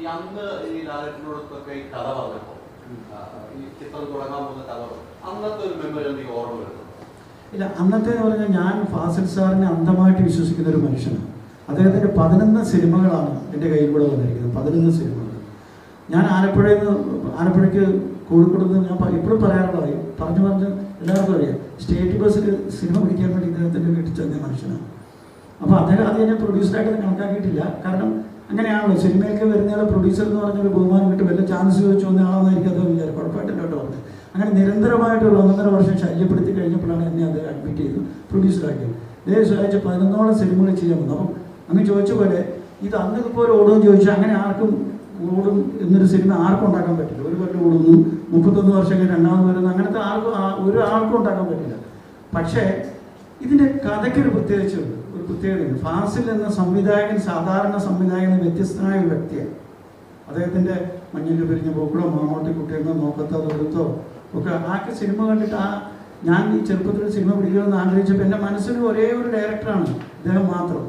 ഈ അന്ന് ഈ ലാലേട്ടനോടൊക്കെ ഈ കഥ പറഞ്ഞപ്പോ ആ, ഈ ചിത്രം തുടങ്ങാൻ പോകുന്ന കഥ. അന്നത്തെ ഒരു മെമ്മറി എനിക്ക് ഓർമ്മ വരുന്നു ഇല്ല അന്നത്തെ എന്ന് പറഞ്ഞാൽ ഞാൻ ഫാസിൽ സാറിനെ അന്ധമായിട്ട് വിശ്വസിക്കുന്ന ഒരു മനുഷ്യനാണ്. അദ്ദേഹത്തിന്റെ പതിനൊന്ന് സിനിമകളാണ് എന്റെ കയ്യിൽ കൂടെ വന്നിരിക്കുന്നത് പതിനൊന്ന് സിനിമകൾ. ഞാൻ ആലപ്പുഴയിൽ നിന്ന് ആലപ്പുഴയ്ക്ക് കോഴിക്കോട് നിന്ന് ഞാൻ എപ്പോഴും പറയാറുള്ളതായി പറഞ്ഞു പറഞ്ഞ് എല്ലാവർക്കും അറിയാം സ്റ്റേറ്റ് ബസ്സിൽ സിനിമ പിടിക്കാൻ വേണ്ടി ഇദ്ദേഹത്തിന്റെ വീട്ടിൽ ചെന്ന മനുഷ്യനാണ്. അപ്പോൾ അദ്ദേഹം അത് എന്നെ പ്രൊഡ്യൂസറായിട്ട് കണക്കാക്കിയിട്ടില്ല. കാരണം അങ്ങനെയാണല്ലോ സിനിമയൊക്കെ വരുന്നയാളെ പ്രൊഡ്യൂസർ എന്ന് പറഞ്ഞ ഒരു ബഹുമാനം കിട്ടും വല്ല ചാൻസ് ചോദിച്ചു വന്ന ആളാണെന്നായിരിക്കും അത് വിചാരം. കുഴപ്പമായിട്ടില്ല കേട്ടോ അവർക്ക് അങ്ങനെ ഒരു ഒന്നര വർഷം ശല്യപ്പെടുത്തി കഴിഞ്ഞപ്പോഴാണ് എന്നെ അത് അഡ്മിറ്റ് ചെയ്തു പ്രൊഡ്യൂസറാക്കിയത് ഇതേ സഹായിച്ച് പതിനൊന്നോളം സിനിമകൾ ചെയ്യാൻ വന്നു. അപ്പം അങ്ങ് ചോദിച്ച പോലെ ഇത് അന്ന് ഇതുപോലെ ഓടുമെന്ന് ചോദിച്ചാൽ അങ്ങനെ ആർക്കും ഓടും എന്നൊരു സിനിമ ആർക്കും ഉണ്ടാക്കാൻ പറ്റില്ല. ഒരു കൊല്ലം ഓടുന്നു മുപ്പത്തൊന്ന് വർഷം കഴിഞ്ഞ് രണ്ടാമത് വരുന്നു അങ്ങനത്തെ ആർക്കും ഒരാൾക്കും ഒരു ഉണ്ടാക്കാൻ പറ്റില്ല. പക്ഷേ ഇതിന്റെ കഥയ്ക്കൊരു പ്രത്യേകിച്ചുണ്ട് ഒരു പ്രത്യേകതയുണ്ട് ഫാസിൽ എന്ന സംവിധായകൻ സാധാരണ സംവിധായകന് വ്യത്യസ്തനായ ഒരു വ്യക്തിയാണ്. അദ്ദേഹത്തിന്റെ മഞ്ഞിൽ പിരിഞ്ഞ പൂക്കളോ മാമോട്ടി കുട്ടിയെന്നോ നോക്കത്തോ തൊടുത്തോ ഒക്കെ ആക്കി സിനിമ കണ്ടിട്ട് ആ ഞാൻ ഈ ചെറുപ്പത്തിൽ സിനിമ പിടിക്കണമെന്ന് ആഗ്രഹിച്ചപ്പോൾ എന്റെ മനസ്സിൽ ഒരേ ഒരു ഡയറക്ടറാണ് ഇദ്ദേഹം മാത്രം.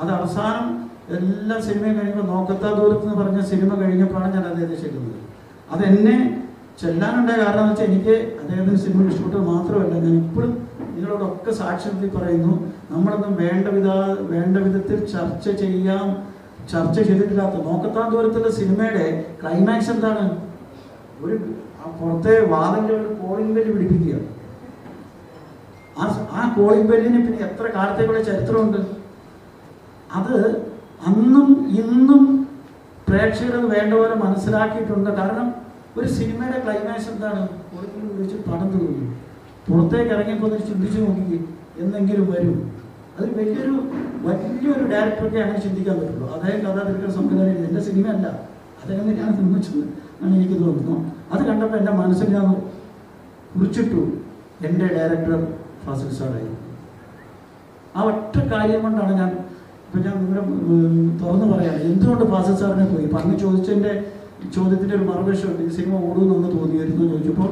അത് അവസാനം എല്ലാ സിനിമയും കഴിയുമ്പോൾ നോക്കത്താ ദൂരത്ത് എന്ന് പറഞ്ഞ സിനിമ കഴിഞ്ഞപ്പോഴാണ് ഞാൻ അദ്ദേഹത്തെ ചെയ്യുന്നത് അതെന്നെ ചെല്ലാനുണ്ടായ കാരണം എന്ന് വെച്ചാൽ എനിക്ക് അദ്ദേഹത്തിന് സിനിമ ഇഷ്ടപ്പെട്ടത് മാത്രമല്ല. ഞാൻ ഇപ്പോഴും നിങ്ങളോടൊക്കെ സാക്ഷ്യത്തിൽ പറയുന്നു നമ്മളൊന്നും വേണ്ട വിധ വേണ്ട വിധത്തിൽ ചർച്ച ചെയ്യാം ചർച്ച ചെയ്തിട്ടില്ലാത്ത നോക്കത്താൻ ദൂരത്തുള്ള സിനിമയുടെ ക്ലൈമാക്സ് എന്താണ്? ഒരു പുറത്തെ വാദങ്ങളുടെ ഒരു കോളിംഗ് ബെല്ല് പിടിപ്പിക്കുക. ആ ആ കോളിംഗ് ബെല്ലിന് പിന്നെ എത്ര കാലത്തേക്കുള്ള ചരിത്രമുണ്ട്? അത് അന്നും ഇന്നും പ്രേക്ഷകർ വേണ്ട പോലെ മനസ്സിലാക്കിയിട്ടുണ്ട്. കാരണം ഒരു സിനിമയുടെ ക്ലൈമാക്സ് എന്താണ്? കോളിംഗ് വിളിച്ച് പടം തോന്നി പുറത്തേക്ക് ഇറങ്ങിയപ്പോൾ ചിന്തിച്ചു നോക്കി എന്നെങ്കിലും വരും. അത് വലിയൊരു വലിയൊരു ഡയറക്ടർക്ക് അങ്ങനെ ചിന്തിക്കാൻ പറ്റുള്ളൂ. അദ്ദേഹം കഥ തിരക്കൽ സംവിധാനം എന്റെ സിനിമയല്ല. അദ്ദേഹം തന്നെയാണ് നിർമ്മിച്ചത് എന്നാണ് എനിക്ക് തോന്നുന്നു അത് കണ്ടപ്പോൾ എന്റെ മനസ്സിൽ ഞാൻ കുറിച്ചിട്ടു എന്റെ ഡയറക്ടർ ഫാസിൽ സാറായി. ആ ഒറ്റ കാര്യം കൊണ്ടാണ് ഞാൻ ഇപ്പം ഞാൻ നിങ്ങളുടെ ഉം, തുറന്നു പറയാണ് എന്തുകൊണ്ട് ഫാസിൽ സാറിനെ പോയി? അപ്പം അങ്ങ് ചോദിച്ചതിന്റെ ചോദ്യത്തിന്റെ ഒരു മറുവശമുണ്ട് ഈ സിനിമ ഓടുമെന്നൊന്ന് തോന്നിയായിരുന്നു ചോദിച്ചപ്പോൾ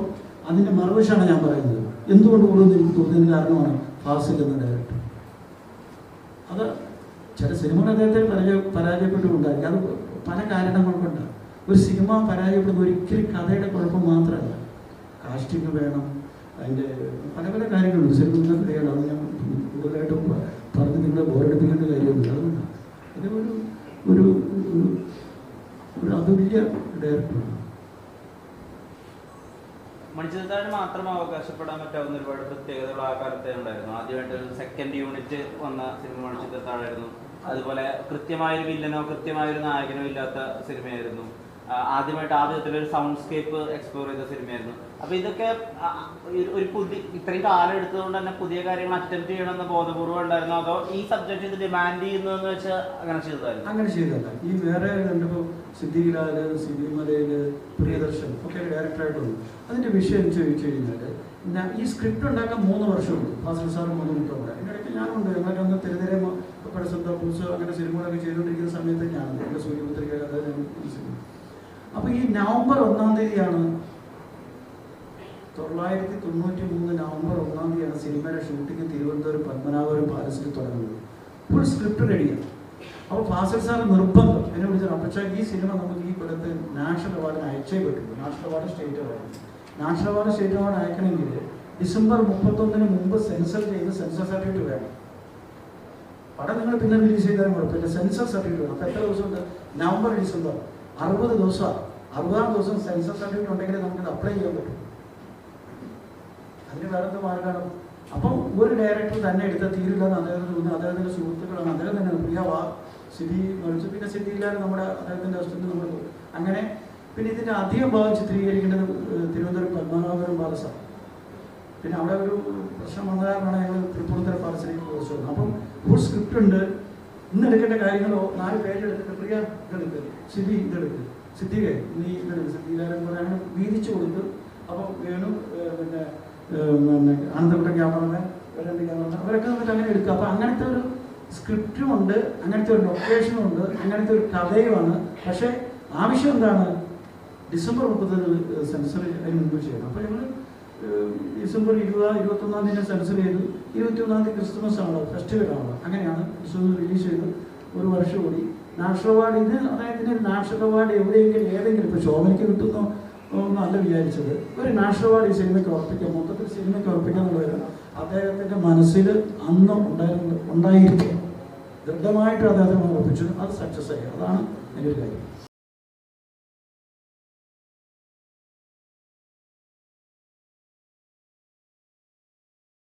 അതിന്റെ മറുവശമാണ് ഞാൻ പറയുന്നത്. എന്തുകൊണ്ട് ഓടുമെന്ന് എനിക്ക് തോന്നിയതിന് കാരണമാണ് ഫാസിൽ എന്ന ഡയറക്ടർ അത് ചില സിനിമകൾ അദ്ദേഹത്തെ പരാജയ പരാജയപ്പെട്ടുകൊണ്ടായിരിക്കും. അത് പല കാരണങ്ങൾ കൊണ്ടാണ്. ഒരു സിനിമ പരാജയപ്പെടുന്ന ഒരിക്കലും കഥയുടെ കുഴപ്പം മാത്രമല്ല. കാസ്റ്റിംഗ് വേണം അതിന്റെ പല പല കാര്യങ്ങളുണ്ട്. സിനിമ കഴിയണം അത് ഞാൻ കൂടുതലായിട്ടും പറഞ്ഞ് നിങ്ങളെ ബോറടിപ്പിക്കേണ്ട കാര്യമൊന്നുമില്ല. അതുകൊണ്ടാണ് അതൊരു ഒരു ഒരു ഒരു അതുല്യ ഡയറക്ടറാണ് മണിച്ചിത്രത്താഴിന് മാത്രം അവകാശപ്പെടാൻ പറ്റാവുന്ന ഒരുപാട് പ്രത്യേകതകൾ ആ കാലത്തെ ഉണ്ടായിരുന്നു. ആദ്യമായിട്ട് ഒരു സെക്കൻഡ് യൂണിറ്റ് വന്ന സിനിമ മണിച്ചിത്രത്താഴായിരുന്നു അതുപോലെ കൃത്യമായൊരു വില്ലനോ കൃത്യമായൊരു നായകനോ ഇല്ലാത്ത സിനിമയായിരുന്നു ആദ്യമായിട്ട് ആ വിധത്തിൽ ഒരു സൗണ്ട്സ്കേപ്പ് എക്സ്പ്ലോർ ചെയ്ത സിനിമയായിരുന്നു. അപ്പൊ ഇതൊക്കെ ഒരു- പുതിയ ഇത്രയും കാലം എടുത്തതുകൊണ്ട് തന്നെ പുതിയ കാര്യങ്ങൾ അറ്റംപ്റ്റ് ചെയ്യണമെന്ന് ബോധപൂർവം ഉണ്ടായിരുന്നു? അതോ ഈ സബ്ജക്ട് ഇത് ഡിമാൻഡ് ചെയ്യുന്നതെന്ന് വെച്ചാൽ അങ്ങനെ ചെയ്തതായിരുന്നു? അങ്ങനെ ചെയ്തല്ല ഈ വേറെ രണ്ടിപ്പോൾ സിദ്ധിഖിലാൽ സിബി മലയിൽ പ്രിയദർശൻ ഒക്കെ ഡയറക്ടറായിട്ട് വന്നു അതിന്റെ വിഷയം ചോദിച്ചു കഴിഞ്ഞാൽ ഞാൻ ഈ സ്ക്രിപ്റ്റ് ഉണ്ടാക്കാൻ മൂന്ന് വർഷമുണ്ട്. ഫാസിൽ സാർ മൂന്ന് അതിന്റെ ഇടയ്ക്ക് ഞാനുണ്ട്. ഞങ്ങളൊക്കെ അന്ന് തെരുതെരെ പരസ്യത്ത പൂസ് അങ്ങനെ സിനിമകളൊക്കെ ചെയ്തുകൊണ്ടിരിക്കുന്ന സമയത്ത് ഞാനുണ്ട്. എന്റെ ഞാൻ അപ്പോൾ ഈ നവംബർ ഒന്നാം തീയതിയാണ്. തൊള്ളായിരത്തി തൊണ്ണൂറ്റി മൂന്ന് നവംബർ ഒന്നാം തീയതിയാണ് സിനിമയുടെ ഷൂട്ടിംഗ് തിരുവനന്തപുരം പത്മനാഭപുരം പാലസിൽ തുടങ്ങുന്നത്. ഫുൾ സ്ക്രിപ്റ്റ് റെഡിയാണ് അപ്പോൾ ഫാസൽ സാർ നിർബന്ധം. എന്നെ വിളിച്ചാൽ പക്ഷേ ഈ സിനിമ നമുക്ക് ഈ കൊല്ലത്ത് നാഷണൽ അവാർഡിന് അയച്ചേ പറ്റുള്ളൂ national award state award national award state award അയക്കണമെങ്കിൽ December മുപ്പത്തൊന്നിന് മുമ്പ് സെൻസർ ചെയ്ത് സെൻസർ സർട്ടിഫിക്കറ്റ് വേണം. പടം നിങ്ങൾ പിന്നെ റിലീസ് ചെയ്താലും കുഴപ്പമില്ല. സെൻസർ സർട്ടിഫിക്കറ്റ് വേണം. അപ്പോൾ എത്ര ദിവസമുണ്ട്? November December. അറുപത് ദിവസമാണ്. അറുപതാം ദിവസം സെൻസർ സർട്ടിഫിക്കറ്റ് ഉണ്ടെങ്കിൽ നമുക്കത് അപ്ലൈ ചെയ്യാൻ പറ്റും. അതിന് വേറെ മാർഗമാണ് അപ്പം ഒരു ഡയറക്ടർ തന്നെ എടുത്ത തീരില്ലെന്ന് അദ്ദേഹത്തിന് തോന്നുന്നു അദ്ദേഹത്തിന്റെ സുഹൃത്തുക്കളാണ്. അദ്ദേഹം തന്നെ പ്രിയ വാ സ്ഥിതി മറിച്ച് പിന്നെ സിദ്ധിയിലാണ് നമ്മുടെ അദ്ദേഹത്തിന്റെ അസിസ്റ്റന്റ് നമ്മൾ പോകും അങ്ങനെ പിന്നെ ഇതിന്റെ അധികം ഭാഗം ചിത്രീകരിക്കേണ്ടത് തിരുവനന്തപുരം പത്മനാഭപുരം പാലസാണ് പിന്നെ അവിടെ ഒരു പ്രശ്നം വന്ന കാരണമാണ് ഞങ്ങൾ തൃപ്പൂണിത്തറ പാലസിലേക്ക് പോസ്റ്റ് വന്നത്. അപ്പം ഒരു സ്ക്രിപ്റ്റ് ഉണ്ട്. ഇന്ന് എടുക്കേണ്ട കാര്യങ്ങളോ നാല് പേര് എടുത്തിട്ട് പ്രിയ ഇതെടുക്ക്. സ്ഥിതി ഇതെടുക്ക്. സിദ്ധിക നീ സിദ്ധിയിലാരും കൂടെ അങ്ങനെ വീതിച്ചു കൊടുത്തു. അപ്പം വേണു പിന്നെ പിന്നെ അനന്തപുരം ക്യാമറമാൻ വരണ്ട് ക്യാമറമാൻ അവരൊക്കെ വന്നിട്ട് അങ്ങനെ എടുക്കുക അപ്പം അങ്ങനത്തെ ഒരു സ്ക്രിപ്റ്റും ഉണ്ട് അങ്ങനത്തെ ഒരു ലൊക്കേഷനും ഉണ്ട് അങ്ങനത്തെ ഒരു കഥയുമാണ്. പക്ഷേ ആവശ്യം എന്താണ്? ഡിസംബർ മുപ്പത്തൊന്ന് സെൻസർ അതിന് മുമ്പ് ചെയ്യണം. അപ്പോൾ ഞങ്ങൾ ഡിസംബർ ഇരുപത് ഇരുപത്തൊന്നാം തീയതി സെൻസർ ചെയ്തു. ഇരുപത്തി ഒന്നാം തീയതി ക്രിസ്മസ് ആണല്ലോ ഫെസ്റ്റിവൽ ആണല്ലോ അങ്ങനെയാണ് ഡിസംബർ റിലീസ് ചെയ്ത് ഒരു വർഷം കൂടി നാഷണൽ അവാർഡ് ഇത് അദ്ദേഹത്തിന് നാഷണൽ അവാർഡ് എവിടെയെങ്കിലും ഏതെങ്കിലും ഇപ്പോൾ ശോഭനയ്ക്ക് കിട്ടുന്നു എന്നല്ല വിചാരിച്ചത്. ഒരു നാഷണൽ അവാർഡ് ഈ സിനിമയ്ക്ക് ഉറപ്പിക്കാം മൊത്തത്തിൽ സിനിമയ്ക്ക് ഉറപ്പിക്കാന്നുള്ളത് അദ്ദേഹത്തിന്റെ മനസ്സിൽ അന്ന് ഉണ്ടായിരുന്നു ഉണ്ടായിരിക്കും ദൃഢമായിട്ട് അദ്ദേഹത്തിന് ഉറപ്പിച്ചു. അത് സക്സസ് ആയി. അതാണ് എന്റെ ഒരു കാര്യം.